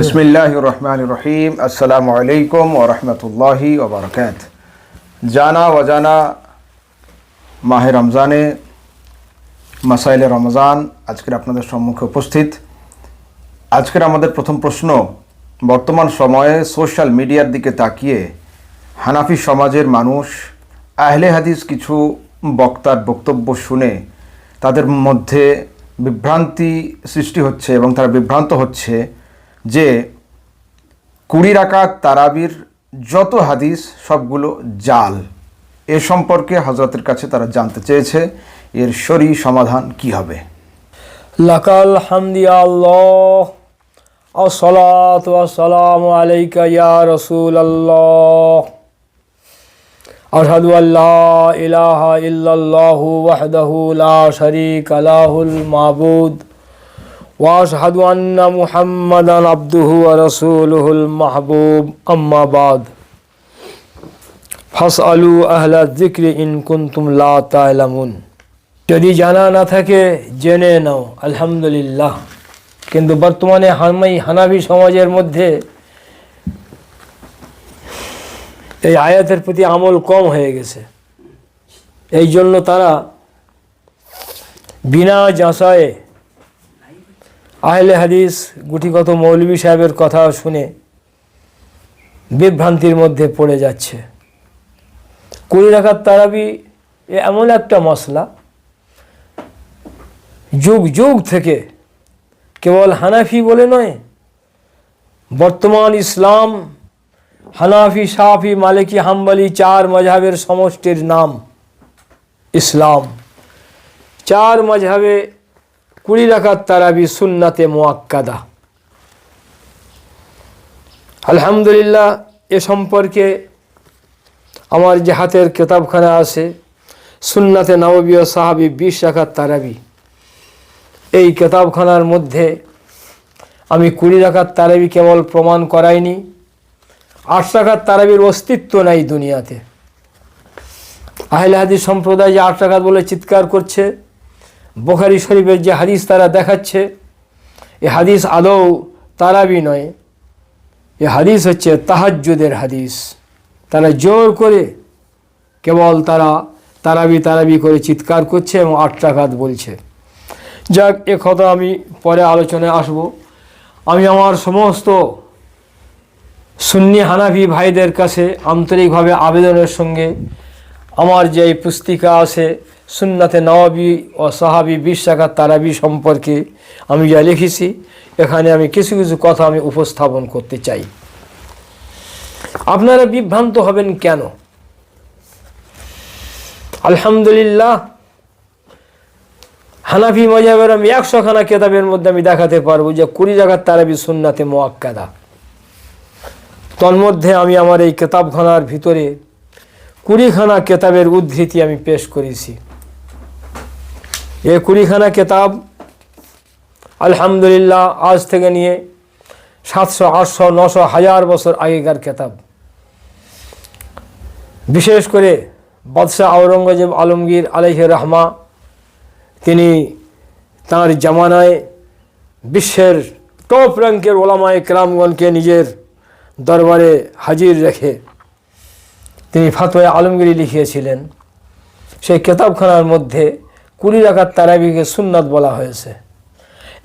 বিসমিল্লাহ রহমান রহিম আসসালামু আলাইকুম ও রহমতুল্লাহি ওবরকাত। জানা অজানা, মাহে রমজানে, মাসাইলে রমজান আজকের আপনাদের সম্মুখে উপস্থিত। আজকের আমাদের প্রথম প্রশ্ন, বর্তমান সময়ে সোশ্যাল মিডিয়ার দিকে তাকিয়ে হানাফি সমাজের মানুষ, আহলে হাদিস কিছু বক্তার বক্তব্য শুনে তাদের মধ্যে বিভ্রান্তি সৃষ্টি হচ্ছে এবং তারা বিভ্রান্ত হচ্ছে। যে কুড়ি রাকাত তারাবির যত হাদিস, সবগুলো জাল। এ সম্পর্কে হজরতের কাছে তারা জানতে চেয়েছে, এর সরি সমাধান কি হবে। লাকাল হামদিয়া আল্লাহ আসসালাতু ওয়াসসালামু আলাইকা ইয়া রাসূলাল্লাহ। আশহাদু আল্লা ইলাহা ইল্লাল্লাহু ওয়াহদাহু লা শারীকা লাহুল মাবুদ। আন্না মুহাম্মাদান আবদুহু ওয়া রাসূলুহুল মাহবুব আম্মা বাদ ফাসআলু আহলা যিকরি ইন কুনতুম লা তা'লামুন যদি জানা না থাকে, জেনে নাও। আলহামদুলিল্লাহ। কিন্তু বর্তমানে হামাই হানাবি সমাজের মধ্যে এই আয়াতের প্রতি আমল কম হয়ে গেছে। এই জন্য তারা বিনা যাচায়ে আহলে হাদিস গুটিগত মৌলবী সাহেবের কথা শুনে বিভ্রান্তির মধ্যে পড়ে যাচ্ছে। কুড়ি রাখার তারাবি এমন একটা মশলা যুগ যুগ থেকে কেবল হানাফি বলে নয়, বর্তমান ইসলাম হানাফি, সাফি, মালিকি, হাম্বালি চার মজাবের সমষ্টির নাম ইসলাম। চার মজাবে কুড়ি রাখার তারাবি সুন্নাতে মোয়াক্কাদা। আলহামদুলিল্লাহ, এ সম্পর্কে আমার যে হাতের কেতাবখানা আছে, সুন্নাতে নববী ও সাহাবি বিশ রাখার তারাবি। এই কেতাবখানার মধ্যে আমি কুড়ি রাখার তারাবি কেবল প্রমাণ করাইনি, আট রাখার তারাবির অস্তিত্ব নাই দুনিয়াতে। আহলে হাদিস সম্প্রদায় যে আট রাখাত বলে চিৎকার করছে বোখারি শরীফের যে হাদিস তারা দেখাচ্ছে, এ হাদিস আদৌ তারাবি নয়। এ হাদিস হচ্ছে তাহাজ্জুদের হাদিস। তারা জোর করে কেবল তারা তারাবি তারাবি করে চিৎকার করছে এবং আট রাখাত বলছে। যাক, এ কথা আমি পরে আলোচনায় আসব। আমি আমার সমস্ত সুন্নি হানাফি ভাইদের কাছে আন্তরিকভাবে আবেদনের সঙ্গে আমার যে এই পুস্তিকা আছে সুন্নাতে নওয়াবি ও সাহাবি বিশ্বাকাত তারাবি সম্পর্কে আমি যা লিখেছি, এখানে আমি কিছু কিছু কথা আমি উপস্থাপন করতে চাই। আপনারা বিভ্রান্ত হবেন কেন? আলহামদুলিল্লাহ, হানাফি মজাবের আমি একশোখানা কেতাবের মধ্যে আমি দেখাতে পারব যে কুড়ি জায়গার তারাবি সুন্নাতে মোয়াক্কাদা তন্মধ্যে আমি আমার এই কেতাবখানার ভিতরে কুড়িখানা কেতাবের উদ্ধৃতি আমি পেশ করেছি। এ কুড়িখানা কেতাব, আলহামদুলিল্লাহ, আজ থেকে নিয়ে সাতশো, আটশো, নশো, হাজার বছর আগেকার কেতাব। বিশেষ করে বাদশাহ আওরঙ্গজেব আলমগীর আলহ রহমা, তিনি তাঁর জামানায় বিশ্বের টপ র্যাঙ্কের ওলামায় ক্রামগণকে নিজের দরবারে হাজির রেখে তিনি ফাতোয়া আলমগিরি লিখিয়েছিলেন। সেই কেতাবখানার মধ্যে কুড়ি রাখার তারাবিকে সুন্নাত বলা হয়েছে।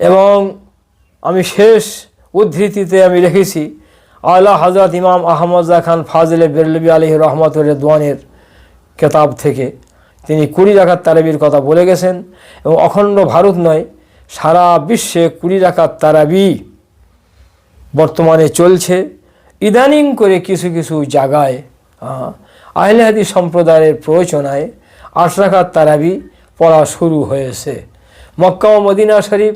এবং আমি শেষ উদ্ধৃতিতে আমি রেখেছি, আলা হজরত ইমাম আহমদা খান ফাজলে বেরলবি আলী রহমত রেদওয়ানের কেতাব থেকে তিনি কুড়ি রাখার তারাবির কথা বলে গেছেন এবং অখণ্ড ভারত নয়, সারা বিশ্বে কুড়ি রাখার তারাবি বর্তমানে চলছে। ইদানিং করে কিছু কিছু জায়গায় আহলে হাদিস সম্প্রদায়ের প্রয়োজনায় রাখার তারাবি পড়া শুরু হয়েছে। মক্কা ও মদিনা শরীফ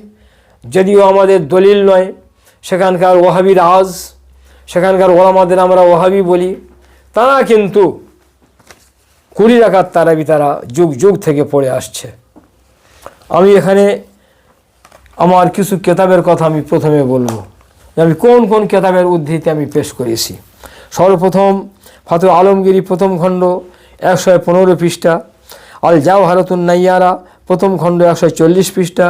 যদিও আমাদের দলিল নয়, সেখানকার ওহাবি রাজ সেখানকার ওলামাদের আমরা ওহাবি বলি, তারা কিন্তু কুড়ি রাখার তারাবি তারা যুগ যুগ থেকে পড়ে আসছে। আমি এখানে আমার কিছু কেতাবের কথা আমি প্রথমে বলব। আমি কোন কোন কেতাবের উদ্ধৃতি আমি পেশ করেছি? সর্বপ্রথম ফাতু আলমগিরি প্রথম খণ্ড একশো পনেরো পৃষ্ঠা। আল জাওহারতুন নাইয়ারা প্রথম খণ্ড একশো চল্লিশ পৃষ্ঠা,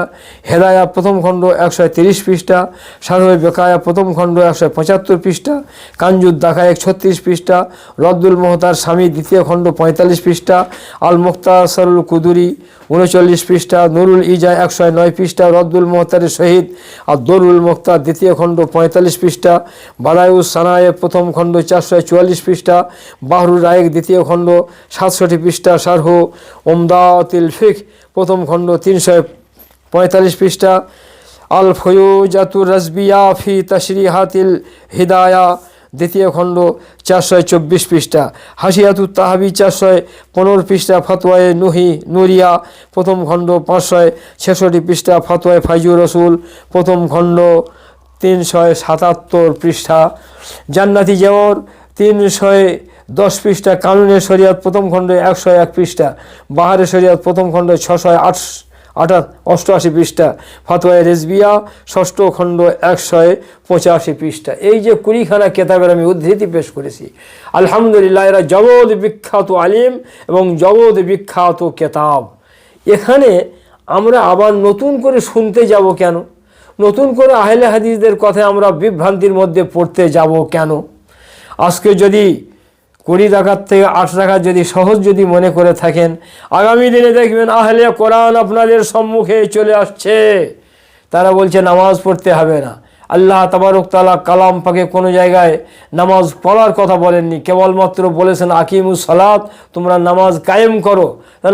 হেদায়া প্রথম খণ্ড একশো তিরিশ পৃষ্ঠা সারহে বেকায়া প্রথম খণ্ড একশো পঁচাত্তর পৃষ্ঠা কাঞ্জুদ দাকায়েক ছত্রিশ পৃষ্ঠা রদ্দুল মোহতার স্বামী দ্বিতীয় খণ্ড পঁয়তাল্লিশ পৃষ্ঠা, আল মুক্তাসরুল কুদুরি উনচল্লিশ পৃষ্ঠা, নুরুল ইজা একশো নয় পৃষ্ঠা রদ্দুল মোহতারের শহীদ আর দরুল মুক্তার দ্বিতীয় খণ্ড পঁয়তাল্লিশ পৃষ্ঠা বাদায়ুস সানায়ে প্রথম খণ্ড চারশো চুয়াল্লিশ পৃষ্ঠা, বাহরুর রায়েক দ্বিতীয় খণ্ড সাতষট্টি পৃষ্ঠা শারহ ওমদাতিল ফিক প্রথম খণ্ড তিনশো পঁয়তাল্লিশ পৃষ্ঠা। আল ফয়ুজাতুর রাজবিয়া ফি তশরিহাতিল হিদায়া, দ্বিতীয় খণ্ড চারশো চব্বিশ পৃষ্ঠা। হাসিয়াতুর তাহাবি চারশো পনেরো পৃষ্ঠা ফতোয়ায় নুহি নুরিয়া, প্রথম খণ্ড পাঁচশো ছেষট্টি পৃষ্ঠা ফতোয়ায় ফাইজুর রসুল, প্রথম খণ্ড তিনশো সাতাত্তর পৃষ্ঠা। জান্নাতি জেওর তিনশো দশ পৃষ্ঠা, কানুনের শরিয়াত প্রথম খণ্ডে একশো এক পৃষ্ঠা, বাহারের শরিয়াত প্রথম খণ্ড ছশো আট আটা অষ্টআশি পৃষ্ঠা, ফাতোয়ায় রেজবিয়া, ষষ্ঠ খণ্ড একশো পঁচাশি পৃষ্ঠা। এই যে কুড়িখানা কেতাবের আমি উদ্ধৃতি পেশ করেছি, আলহামদুলিল্লাহ, এরা জগৎ বিখ্যাত আলিম এবং জগৎ বিখ্যাত কেতাব। এখানে আমরা আবার নতুন করে শুনতে যাব কেন? নতুন করে আহলে হাদিসদের কথায় আমরা বিভ্রান্তির মধ্যে পড়তে যাব কেন? আজকে যদি কুড়ি টাকার থেকে আট টাকা যদি সহজ যদি মনে করে থাকেন, আগামী দিনে দেখবেন আহলে কোরআন আপনাদের সম্মুখে চলে আসছে। তারা বলছে, নামাজ পড়তে হবে না। আল্লাহ তাবারক তালা কালাম পাকে কোনো জায়গায় নামাজ পড়ার কথা বলেননি। কেবলমাত্র বলেছেন, আকিমুস সালাত তোমরা নামাজ কায়েম করো।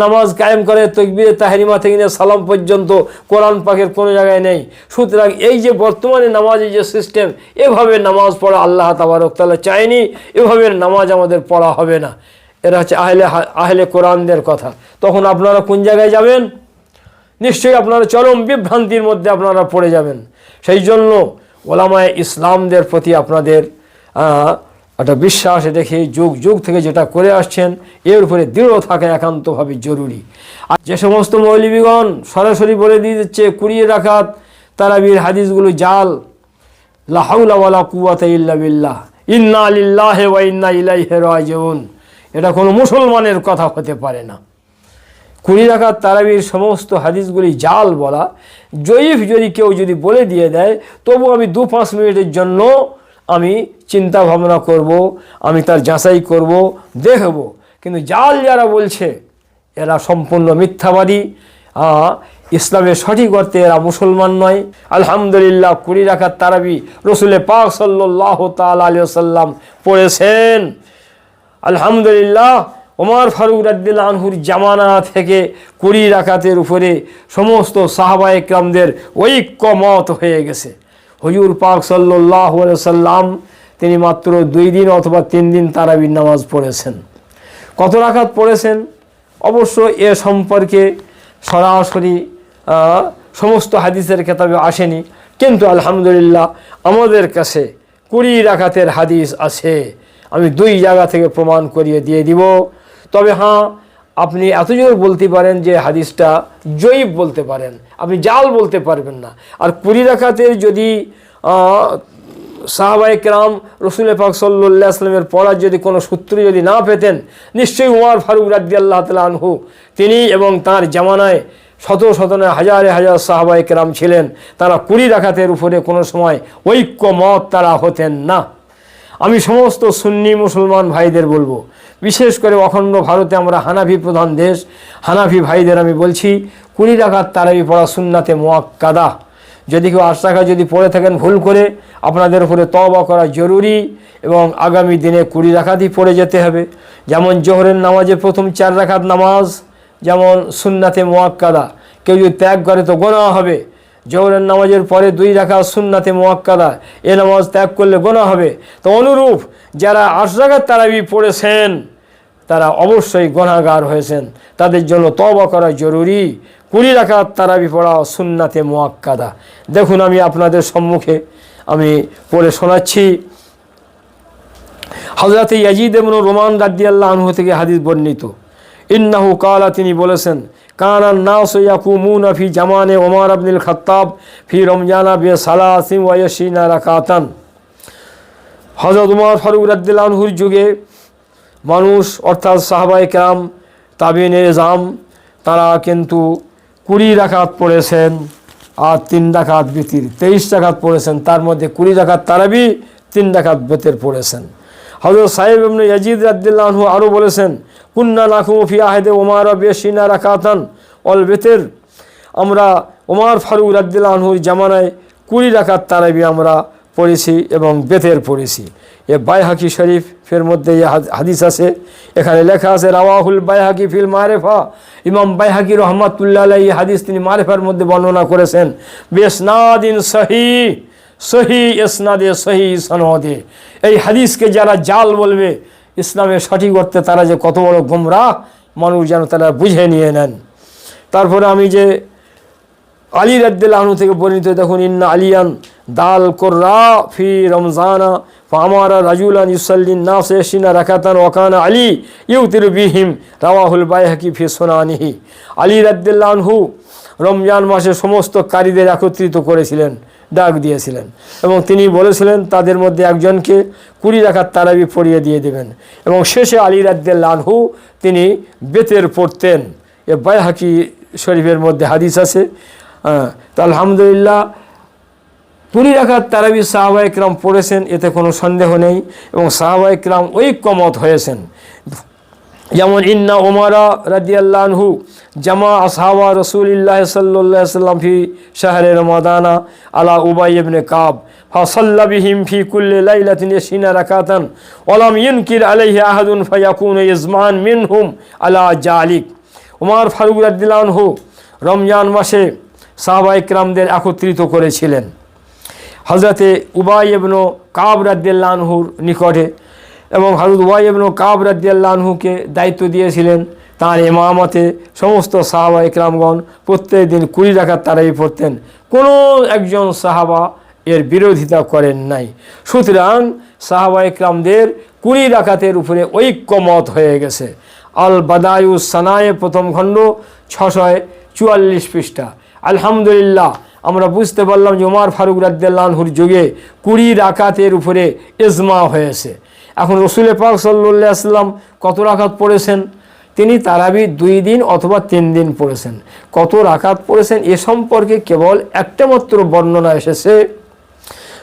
নামাজ কায়েম করে তকবিরে তাহরিমা থেকে সালাম পর্যন্ত কোরআন পাকের কোনো জায়গায় নেই। সুতরাং এই যে বর্তমানে নামাজের যে সিস্টেম, এভাবে নামাজ পড়া আল্লাহ তাবারক তালা চায়নি, এভাবে নামাজ আমাদের পড়া হবে না। এরা হচ্ছে আহলে আহলে কোরআনদের কথা। তখন আপনারা কোন জায়গায় যাবেন? নিশ্চয়ই আপনারা চরম বিভ্রান্তির মধ্যে আপনারা পড়ে যাবেন। সেই জন্য ওলামায় ইসলামদের প্রতি আপনাদের একটা বিশ্বাস রেখে যুগ যুগ থেকে যেটা করে আসছেন, এর উপরে দৃঢ় থাকা একান্তভাবে জরুরি। আর যে সমস্ত মৌলবীগণ সরাসরি বলে দিয়ে দিচ্ছে, কুড়িয়ে রাখাত, তারাবির হাদিসগুলো জাল লাহাউলা কুয়াতে ইল্লা বিল্লাহ, ইন্না লিল্লাহে ওয়া ইন্না ইলাইহি রাজিউন। এটা কোনো মুসলমানের কথা হতে পারে না। কুড়ি রাখার তারাবির সমস্ত হাদিসগুলি জাল বলা। জয়ীফ যদি কেউ যদি বলে দিয়ে দেয়, তবু আমি দু পাঁচ মিনিটের জন্য আমি চিন্তা ভাবনা করব, আমি তার যাচাই করব, দেখব। কিন্তু জাল যারা বলছে, এরা সম্পূর্ণ মিথ্যাবাদী। ইসলামের সঠিক অর্থে এরা মুসলমান নয়। আলহামদুলিল্লাহ, কুড়ি রাখার তারাবি রসুলে পাক সাল্লাহ তাল আলী সাল্লাম পড়েছেন। আলহামদুলিল্লাহ ওমর ফারুক রাদ্দিল্লা আনহুর জামানা থেকে কুড়ি রাকাতের উপরে সমস্ত সাহাবা একরামদের ঐক্যমত হয়ে গেছে। হুজুর পাক সাল্লাহ সাল্লাম তিনি মাত্র দুই দিন অথবা তিন দিন তারাবির নামাজ পড়েছেন। কত রাকাত পড়েছেন? অবশ্য এ সম্পর্কে সরাসরি সমস্ত হাদিসের কেতাবে আসেনি। কিন্তু আলহামদুলিল্লাহ আমাদের কাছে কুড়ি রাকাতের হাদিস আছে। আমি দুই জায়গা থেকে প্রমাণ করিয়ে দিয়ে দিব। তবে হ্যাঁ আপনি এতজোর বলতে পারেন যে হাদিসটা জয়ীব বলতে পারেন। আপনি জাল বলতে পারবেন না। আর কুড়ি রাকাতের যদি আহ, সাহাবাই কেরাম রসুল পাক সাল্লাহ আসলামের পড়ার যদি কোনো সূত্র যদি না পেতেন নিশ্চয়ই উমার ফারুক রাদ্দি আল্লাহ তালা আনহু তিনি এবং তার জামানায় শত শত নয় হাজারে হাজার সাহাবাই কেরাম ছিলেন। তারা কুড়ি রাখাতের উপরে কোনো সময় ঐক্যমত তারা হতেন না। আমি সমস্ত সুন্নি মুসলমান ভাইদের বলব, বিশেষ করে অখণ্ড ভারতে আমরা হানাফি প্রধান দেশ, হানাফি ভাইদের আমি বলছি, কুড়ি রাখাত তারাবি পড়া সুন্নাতে মোয়াক্কাদা। যদি কেউ আশ টাকা যদি পড়ে থাকেন ভুল করে, আপনাদের উপরে তবা করা জরুরি এবং আগামী দিনে কুড়ি রাখাতই পড়ে যেতে হবে। যেমন জোহরের নামাজে প্রথম চার রাখাত নামাজ, যেমন সুন্নাতে মোয়াক্কাদা। কেউ যদি ত্যাগ করে তো গোনা হবে। জোহরের নামাজের পরে দুই রাখা সুন্নাতে মোয়াক্কাদা। এ নামাজ ত্যাগ করলে গোনা হবে। তো অনুরূপ যারা আশ রাখাত তারাবি পড়েছেন, তারা অবশ্যই গণাগার হয়েছেন। তাদের জন্য তবা করা জরুরি। কুড়ি রাখাত তারাবি পড়া সুন্নাতে মোয়াক্কাদা। দেখুন আমি আপনাদের সম্মুখে আমি পড়ে শোনাচ্ছি। হজরত ইয়াজিদ এবং রোমান রাদ্দি আল্লাহ আনহু থেকে হাদিস বর্ণিত। ইন্নাহু কালা, তিনি বলেছেন কানান নাস ইয়াকুমুনা ফি জামানে ওমর আবনুল খাত্তাব ফি রমজানা বে সালাসিম ওয়াসিনা রাকাতান। হজরত উমর ফারুক রাদ্দিল্লা আনহুর যুগে মানুষ অর্থাৎ সাহাবাই কাম তাবিন জাম তারা কিন্তু কুড়ি রাকাত পড়েছেন আর তিন ডাকাত বিতির তেইশ রাকাত পড়েছেন, তার মধ্যে কুড়ি রাকাত তারাবি, তিন ডাকাত বেতের পড়েছেন। হজরত সাহেব এমনি ইয়াজিদ রাদ্দিল্লাহু আরও বলেছেন কুন্না নাকুমু ফি আহেদে ওমার বেশিনা রাকাতান। অল বেতের আমরা ওমার ফারুক রাদ্দিল্লাহুর জামানায় কুড়ি রাকাত তারাবি আমরা পড়েছি এবং বেতের পড়েছি। এ বাইহাকি শরীফের মধ্যে এ হাদ- হাদিস আছে। এখানে লেখা আছে, রাওয়াহুল বাইহাকি ফিল মারেফা। ইমাম বাইহাকি রহমাতুল্লাহ এই হাদিস তিনি মারেফার মধ্যে বর্ণনা করেছেন। বেসনাদিন সহি সহি ইসনাদে সহি সনদে। এই হাদিসকে যারা জাল বলবে ইসলামের সঠিক অর্থে তারা যে কত বড় গোমরাহ, মানুষ যেন তারা বুঝে নিয়ে নেন। তারপরে আমি যে আলী রাদ্দিল্লাহনু থেকে বর্ণিত, দেখুন, ইন্না আলিয়ান দাল কোর্রা ফি রমজানা ফামারা রাজুলান ইউসাল্লিন নাসে সিনা রাকাতান ওকানা আলী ইউতির বিহিম, রাওয়াহুল বাইহাকি ফি সোনানিহি। আলী রাদ্দিল্লাহনহু রমজান মাসে সমস্ত কারীদের একত্রিত করেছিলেন। ডাক দিয়েছিলেন এবং তিনি বলেছিলেন, তাদের মধ্যে একজনকে কুড়ি রাখার তারাবি পড়িয়ে দিয়ে দেবেন। এবং শেষে আলী রাদ্দিল্লাহনহু তিনি বেতের পড়তেন। এ বাইহাকি শরীফের মধ্যে হাদিস আছে। তো আলহামদুলিল্লাহ, কুড়ি রাখার তারাবি সাহাবা ইকরাম পড়েছেন, এতে কোনো সন্দেহ নেই এবং সাহাবা ইকরাম ঐক্যমত হয়েছেন। যেমন ইন্না ওমারা রাদিয়াল্লাহু জামা আসহাবা রসুলিল্লাহ সাল্লাহ সাল্লাম ফি শাহরে রমাদানা আলা উবাই ইবনে কাব, ফাসাল্লা বিহিম ফি কুল্লি লাইলাতিন ইয়াসিনা রাকাতান, ওয়ালাম ইনকির আলাইহি আহাদুন ফায়াকুন ইজমান মিনহুম আলা জালিক। উমার ফারুক রাদিয়াল্লাহু রমজান মাসে সাহাবা ইকরামদের একত্রিত করেছিলেন। হজরতে উবাই এবনো কাব রাদ্দানহুর নিকটে এবং হজরত উবাই এবনো কাব রাদ্দানহুকে দায়িত্ব দিয়েছিলেন তার এমামতে সমস্ত সাহাবা ইকরামগণ প্রত্যেক দিন কুড়ি রাখার তারাই পড়তেন। কোনো একজন সাহাবা এর বিরোধিতা করেন নাই। সুতরাং সাহাবা ইকরামদের কুড়ি রাকাতের উপরে ঐক্যমত হয়ে গেছে। আল বাদায়ু সানায়ে প্রথম খণ্ড ছশয় চুয়াল্লিশ পৃষ্ঠা। আলহামদুলিল্লাহ, আমরা বুঝতে পারলাম যে ওমার ফারুক রাদ্দাল্লাহুর যুগে কুড়ি রাকাতের উপরে ইজমা হয়েছে। এখন রসুলে পাক সাল্লাহ সাল্লাম কত রাকাত পড়েছেন? তিনি তারাবি দুই দিন অথবা তিন দিন পড়েছেন। কত রাখাত পড়েছেন? এ সম্পর্কে কেবল একটা মাত্র বর্ণনা এসেছে।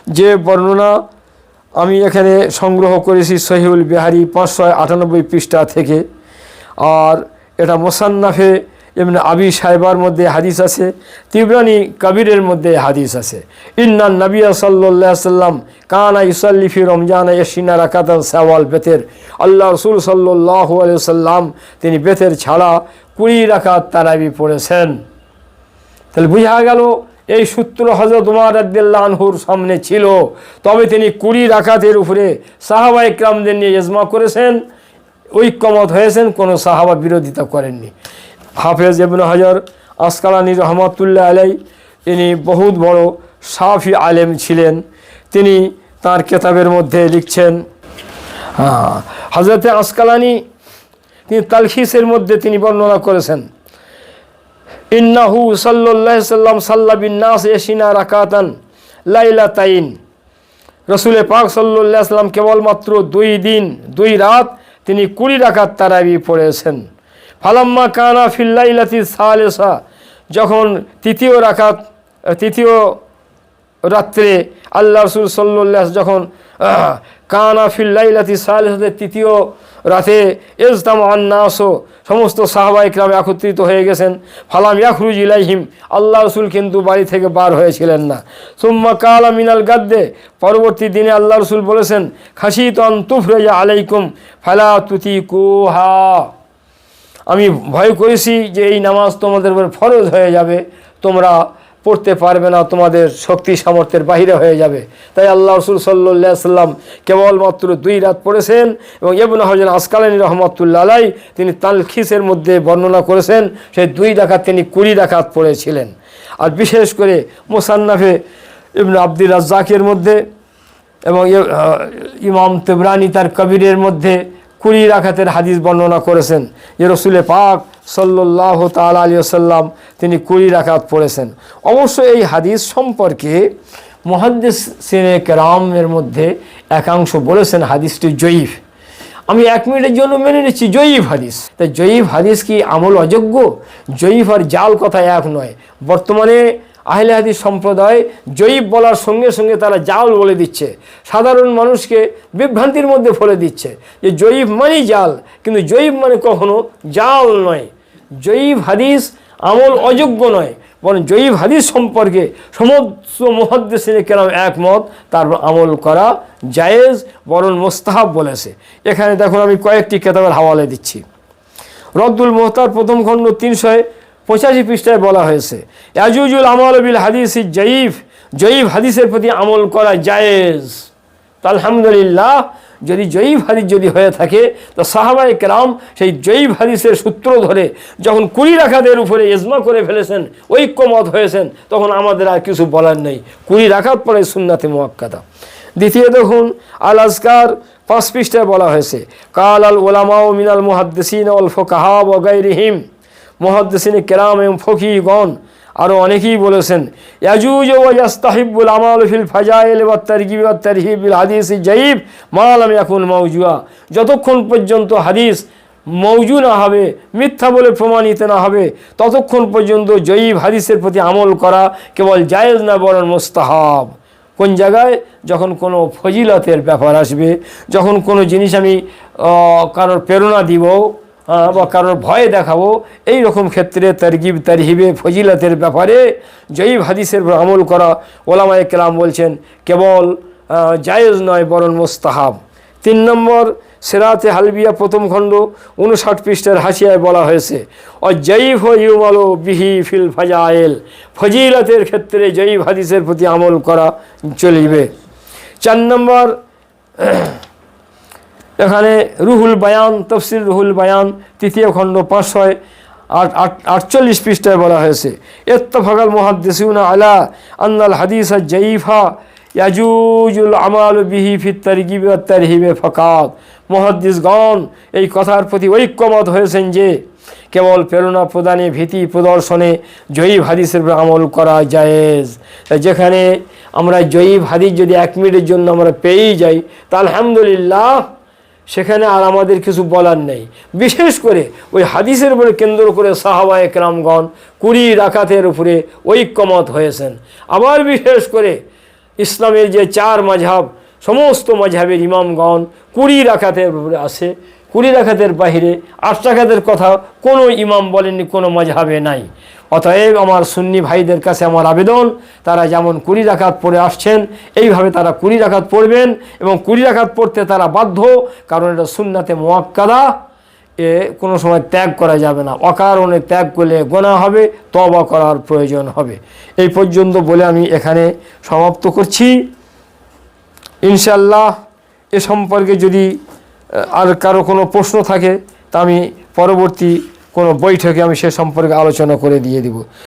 যে বর্ণনা আমি এখানে সংগ্রহ করেছি সহিউল বিহারি পাঁচশো আটানব্বই পৃষ্ঠা থেকে। আর এটা মোসান্নাফে এমনি আবি সাহেবার মধ্যে হাদিস আছে, তিবরানি কবিরের মধ্যে হাদিস আছে। ইন্নান নবিয়া সাল্লাহ সাল্লাম কানা ইসাল্লিফি রমজান এসিনা রাকাতান সাওয়াল বেতের। আল্লাহ রসুল সাল্লাহ সাল্লাম তিনি বেতের ছাড়া কুড়ি রাকাত তারাবি পড়েছেন। তাহলে বুঝা গেল, এই সূত্র হজরত উমার রাদ্দাল্লাহ আনহুর সামনে ছিল। তবে তিনি কুড়ি রাকাতের উপরে সাহাবা ইকরামদের নিয়ে ইজমা করেছেন, ঐক্যমত হয়েছেন, কোনো সাহাবা বিরোধিতা করেননি। হাফেজ এবন হাজার আসকালানি রহমতুল্লাহ আলাই ইনি বহুত বড় সাফি আলেম ছিলেন। তিনি তার কেতাবের মধ্যে লিখছেন হজরতে আসকালানি, তিনি তালখিসের মধ্যে তিনি বর্ণনা করেছেন, ইন্নাহু সাল্লাহ সাল্লাম সাল্লা বিন্নাস এসিনা রাকাতান লাইলা তাইন রসুলে পাক সাল্লাহ সাল্লাম কেবলমাত্র দুই দিন, দুই রাত তিনি কুড়ি রাকাত তারাবি পড়েছেন। ফালাম্মা কানা ফিল্লাইলাতি সালেসা, যখন তৃতীয় রাকাত, তৃতীয় রাত্রে আল্লাহ রসুল সাল্লাহ যখন কানা ফিল্লাইলাতি সালেসাতে তৃতীয় রাতে ইজতাম আন্নাসো, সমস্ত সাহাবাই গ্রামে একত্রিত হয়ে গেছেন। ফালাম ইয়াকরুজ ইলাইহিম, আল্লাহ রসুল কিন্তু বাড়ি থেকে বার হয়েছিলেন না। সুম্মা কালা মিনাল গাদ্দে, পরবর্তী দিনে আল্লাহ রসুল বলেছেন খাসি তন তুফরেজা আলাইকুম, ফালা তুতি কুহা আমি ভয় করেছি যে এই নামাজ তোমাদের উপর ফরজ হয়ে যাবে, তোমরা পড়তে পারবে না, তোমাদের শক্তি সামর্থ্যের বাহিরে হয়ে যাবে। তাই আল্লাহ রসুল সাল্লাহ সাল্লাম কেবলমাত্র দুই রাত পড়েছেন এবং এবন হজর আসকালানী রহমতুল্লা আলাই তিনি তালখিসের মধ্যে বর্ণনা করেছেন, সেই দুই ডাকাত তিনি কুড়ি ডাকাত পড়েছিলেন। আর বিশেষ করে মোসান্নাফে ইবন আব্দুল রাজ্জাকের মধ্যে এবং ইমাম তেবরানি তার কবিরের মধ্যে কুড়ি রাখাতের হাদিস বর্ণনা করেছেন। যে রসুলে পাক সাল্লাহ তাল আলী আসাল্লাম তিনি কুড়ি রাখাত পড়েছেন। অবশ্য এই হাদিস সম্পর্কে মহাদ্দেস সিনে কেরামের মধ্যে একাংশ বলেছেন হাদিসটি জয়ীফ। আমি এক মিনিটের জন্য মেনে নিচ্ছি, জয়ীফ হাদিস। তাই জয়ীফ হাদিস কি আমল অযোগ্য? জয়ীফ আর জাল কথা এক নয়। বর্তমানে আহলে হাদিস সম্প্রদায় জয়ীফ বলার সঙ্গে সঙ্গে তারা জাল বলে দিচ্ছে। সাধারণ মানুষকে বিভ্রান্তির মধ্যে ফেলে দিচ্ছে। যে জয়ীফ মানেই জাল, কিন্তু জয়ীফ মানে কখনো জাল নয়। জয়ীফ হাদিস আমল অযোগ্য নয়, বরং জয়ীফ হাদিস সম্পর্কে সমস্ত মহাদ্দেশিনে কেরাম একমত, তার আমল করা জায়েজ, বরং মোস্তাহাব বলেছে। এখানে দেখুন আমি কয়েকটি কেতাবের হাওয়ালে দিচ্ছি। রদ্দুল মোহতার প্রথম খণ্ড তিনশো পঁচাশি পৃষ্ঠায় বলা হয়েছে, ইয়াজুজুল আমল বিল হাদিস জয়ীফ জয়ীফ হাদিসের প্রতি আমল করা জায়েজ। আলহামদুলিল্লাহ, যদি জয়ীব হাদিস যদি হয়ে থাকে, তো সাহাবাই কেরাম সেই জয়ীব হাদিসের সূত্র ধরে যখন কুড়ি রাখাতের উপরে এজমা করে ফেলেছেন, ঐক্যমত হয়েছেন, তখন আমাদের আর কিছু বলার নেই। কুড়ি রাখাত পরে সুন্নাতে মোয়াক্কাদা। দ্বিতীয় দেখুন, আল আজকার পাঁচ পৃষ্ঠায় বলা হয়েছে কাল আল ওলামা মিনাল মুহাদ্দিসিন অল ফোকাহাব ও গাইরিহিম মুহাদ্দিসিন কেরাম এবং ফকিগণ আরও অনেকেই বলেছেন ইয়াজুজ ও ইয়াস্তাহিবুল আমাল ফিল ফাজাইল ওয়া তারগিব ওয়া তারহিব বিল হাদিস জাইব মালাম ইয়াকুন মাউজুয়া যতক্ষণ পর্যন্ত হাদিস মৌজু না হবে, মিথ্যা বলে প্রমাণিত না হবে, ততক্ষণ পর্যন্ত জয়ীব হাদিসের প্রতি আমল করা কেবল জায়েজ না, বরং মোস্তাহাব। কোন জায়গায়? যখন কোনো ফজিলতের ব্যাপার আসবে, যখন কোনো জিনিস আমি কারোর প্রেরণা দিব বা কারোর ভয় দেখাবো, এই রকম ক্ষেত্রে তারগিব, তারহিবে, ফজিলতের ব্যাপারে জয়ীব হাদিসের আমল করা ওলামায়ে কেলাম বলছেন, কেবল জায়েজ নয়, বরং মোস্তাহাব। তিন নম্বর, সেরাতে হালবিয়া প্রথম খণ্ড উনষাট পৃষ্ঠের হাসিয়ায় বলা হয়েছে ও জয়ীফ ইউমালো বিহি ফিল ফাজায়েল, ফজিলতের ক্ষেত্রে জয়ীব হাদিসের প্রতি আমল করা চলিবে। চার নম্বর এখানে রুহুল বায়ান, তফসিল রুহুল বায়ান, তৃতীয় খণ্ড পাঁচশয় আট আট, আটচল্লিশ পৃষ্ঠায় বলা হয়েছে। এত্তফাকাল মহাদ্দেসিউনা আলা আন্নাল হাদিস জয়ীফা ইয়াজুজুল আমাল বিহি ফিত তারগিব তারহিবে ফকাত মহাদ্দিসগণ এই কথার প্রতি ঐক্যমত হয়েছেন যে, কেবল প্রেরণা প্রদানে, ভীতি প্রদর্শনে জয়ীব হাদিসের আমল করা জায়েজ। যেখানে আমরা জয়ীব হাদিস যদি এক মিনিটের জন্য আমরা পেয়েই যাই, তা আলহামদুলিল্লাহ সেখানে আর আমাদের কিছু বলার নেই। বিশেষ করে ওই হাদিসের উপরে কেন্দ্র করে সাহাবা একরামগণ কুড়ি রাকাতের উপরে ঐক্যমত হয়েছেন। আবার বিশেষ করে ইসলামের যে চার মাঝহাব, সমস্ত মাঝহাবের ইমামগণ কুড়ি রাকাতের উপরে আসে কুড়ি রাখাতের বাহিরে আট রাখাতের কথা কোনো ইমাম বলেননি, কোনো মাঝহাবে নাই। অতএব আমার সুন্নি ভাইদের কাছে আমার আবেদন, তারা যেমন কুড়ি রাখাত পড়ে আসছেন, এইভাবে তারা কুড়ি রাখাত পড়বেন এবং কুড়ি রাখাত পড়তে তারা বাধ্য, কারণ এটা সুন্নাতে মোয়াক্কাদা, এ কোনো সময় ত্যাগ করা যাবে না। অকারণে ত্যাগ করলে গোনা হবে তবা করার প্রয়োজন হবে। এই পর্যন্ত বলে আমি এখানে সমাপ্ত করছি। ইনশাল্লাহ এ সম্পর্কে যদি আর কারও কোনো প্রশ্ন থাকে, তা আমি পরবর্তী কোনো বৈঠকে আমি সে সম্পর্কে আলোচনা করে দিয়ে দিব।